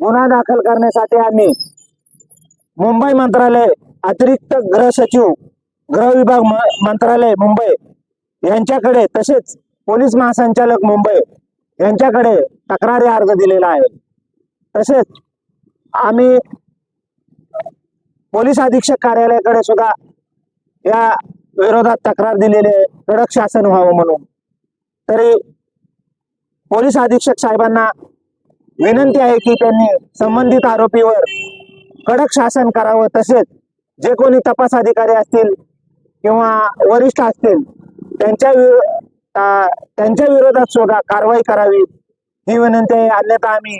गुन्हा दाखल करण्यासाठी आम्ही मुंबई मंत्रालय अतिरिक्त गृह सचिव गृह विभाग मंत्रालय मुंबई यांच्याकडे तसेच पोलीस महासंचालक मुंबई यांच्याकडे तक्रारी अर्ज दिलेला आहे. तसेच आम्ही पोलीस अधीक्षक कार्यालयाकडे सुद्धा या विरोधात तक्रार दिलेली आहे. कडक शासन व्हावं म्हणून. तरी पोलीस अधीक्षक साहेबांना विनंती आहे की त्यांनी संबंधित आरोपीवर कडक शासन करावं तसेच जे कोणी तपास अधिकारी असतील किंवा वरिष्ठ असतील त्यांच्या त्यांच्या विरोधात सुद्धा कारवाई करावी. ही विनंती आहे. अन्यथा आम्ही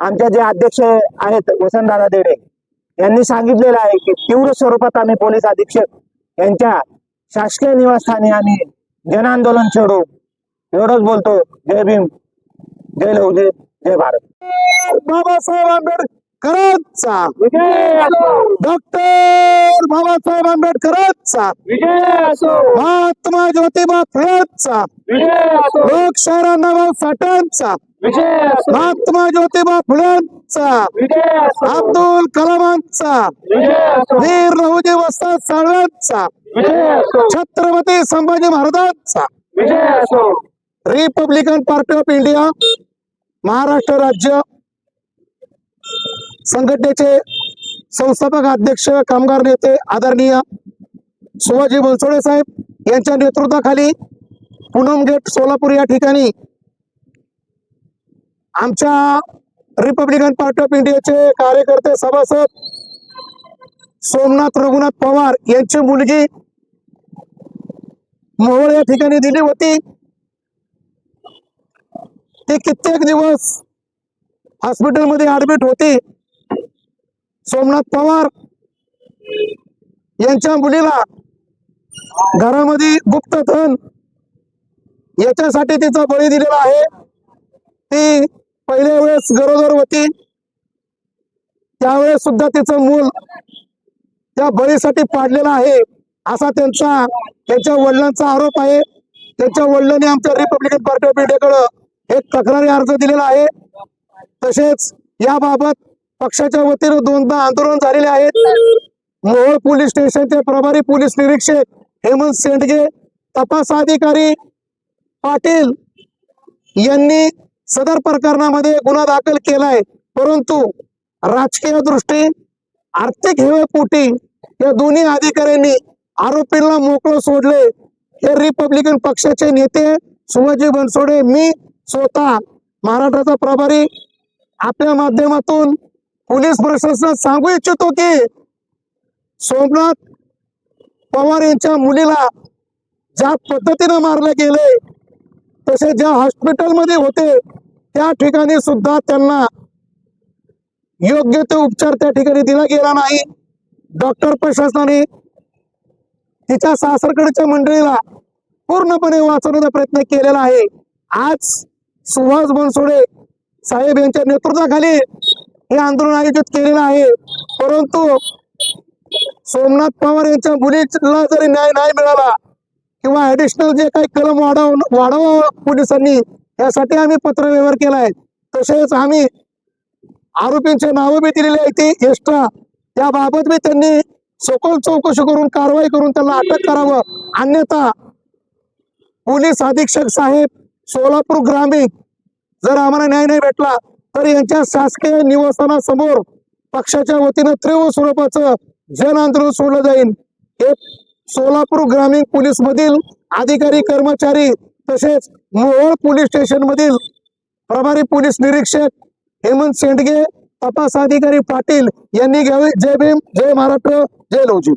आमच्या जे अध्यक्ष आहेत वसंतदादा देडे यांनी सांगितलेलं आहे की तीव्र स्वरूपात आम्ही पोलीस अधीक्षक यांच्या शासकीय निवासस्थानी आम्ही जन आंदोलन छेडू. एवढंच बोलतो. जय भीम. जय लवजी जय भारत. बाबासाहेब आंबेडकरांचा. डॉक्टर बाबासाहेब आंबेडकरांचा. महात्मा ज्योतिबा फुलेंचा. लोकशाहीर अण्णाभाऊ साठांचा. महात्मा ज्योतिबा फुलेंचा. अब्दुल कलामांचा. वीर रहुजी वस्ताद साळव्यांचा छत्रपती संभाजी महाराजांचा. Republican party of India. Maharashtra राज्य संघटनेचे संस्थापक अध्यक्ष कामगार नेते आदरणीय शिवाजी बनसोडे साहेब यांच्या नेतृत्वाखाली पूनम गेट सोलापूर या ठिकाणी आमच्या रिपब्लिकन पार्टी ऑफ इंडियाचे कार्यकर्ते सभासद सोमनाथ रघुनाथ पवार यांची मुलगी मोहोळ या ठिकाणी दिली होती. ते कित्येक दिवस हॉस्पिटलमध्ये ऍडमिट होते. सोमनाथ पवार यांच्या मुलीला घरामध्ये गुप्तधन याच्यासाठी तिचा बळी दिलेला आहे. ती पहिल्या वेळेस गरोदर होती. त्यावेळेस सुद्धा तिचं मूल त्या बळीसाठी पाडलेलं आहे असा त्यांचा त्यांच्या वडिलांचा आरोप आहे. त्यांच्या वडिलांनी आमच्या रिपब्लिकन पार्टी ऑफ इंडियाकडं एक तक्रारी अर्ज दिलेला आहे. तसेच याबाबत पक्षाच्या वतीनं दोनदा आंदोलन झालेले आहेत. मोहोळ पोलीस स्टेशनचे प्रभारी पोलीस निरीक्षक हेमंत सेंडगे तपास अधिकारी पाटील यांनी सदर प्रकरणामध्ये गुन्हा दाखल केलाय. परंतु राजकीय दृष्टी आर्थिक हेवेपोटी या दोन्ही अधिकाऱ्यांनी आरोपींना मोकळं सोडले हे रिपब्लिकन पक्षाचे नेते शिवाजी बनसोडे मी स्वतः महाराष्ट्राचा प्रभारी आपल्या माध्यमातून पोलीस प्रशासनात सांगू इच्छितो की सोमनाथ पवार यांच्या मुलीला ज्या पद्धतीनं मारले गेले तसे ज्या हॉस्पिटलमध्ये होते त्या ठिकाणी सुद्धा त्यांना योग्य ते उपचार त्या ठिकाणी दिला गेला नाही. डॉक्टर प्रशासनाने तिच्या सासरकडच्या मंडळीला पूर्णपणे वाचवण्याचा प्रयत्न केलेला आहे. आज सुहास बनसोडे साहेब यांच्या नेतृत्वाखाली हे आंदोलन आयोजित केलेलं आहे. परंतु सोमनाथ पवार यांच्या मुलीला जरी न्याय नाही मिळाला किंवा ऍडिशनल जे काही कलम वाढव वाढवावं पोलिसांनी यासाठी आम्ही पत्रव्यवहार केलाय. तसेच आम्ही आरोपींचे नावं बी दिलेली आहे ती एक्स्ट्रा त्याबाबत बी त्यांनी सखोल चौकशी करून कारवाई करून त्यांना अटक करावं. अन्यथा पोलीस अधीक्षक साहेब सोलापूर ग्रामीण जर आम्हाला न्याय नाही भेटला तर यांच्या शासकीय निवासस्थानासमोर पक्षाच्या वतीनं तीव्र स्वरूपाचं जन आंदोलन सोडलं जाईल. हे सोलापूर ग्रामीण पोलीस मधील अधिकारी कर्मचारी तसेच मोहोळ पोलीस स्टेशन मधील प्रभारी पोलीस निरीक्षक हेमंत शेंडगे तपास अधिकारी पाटील यांनी घ्यावे. जय भीम जय महाराष्ट्र जय लवजी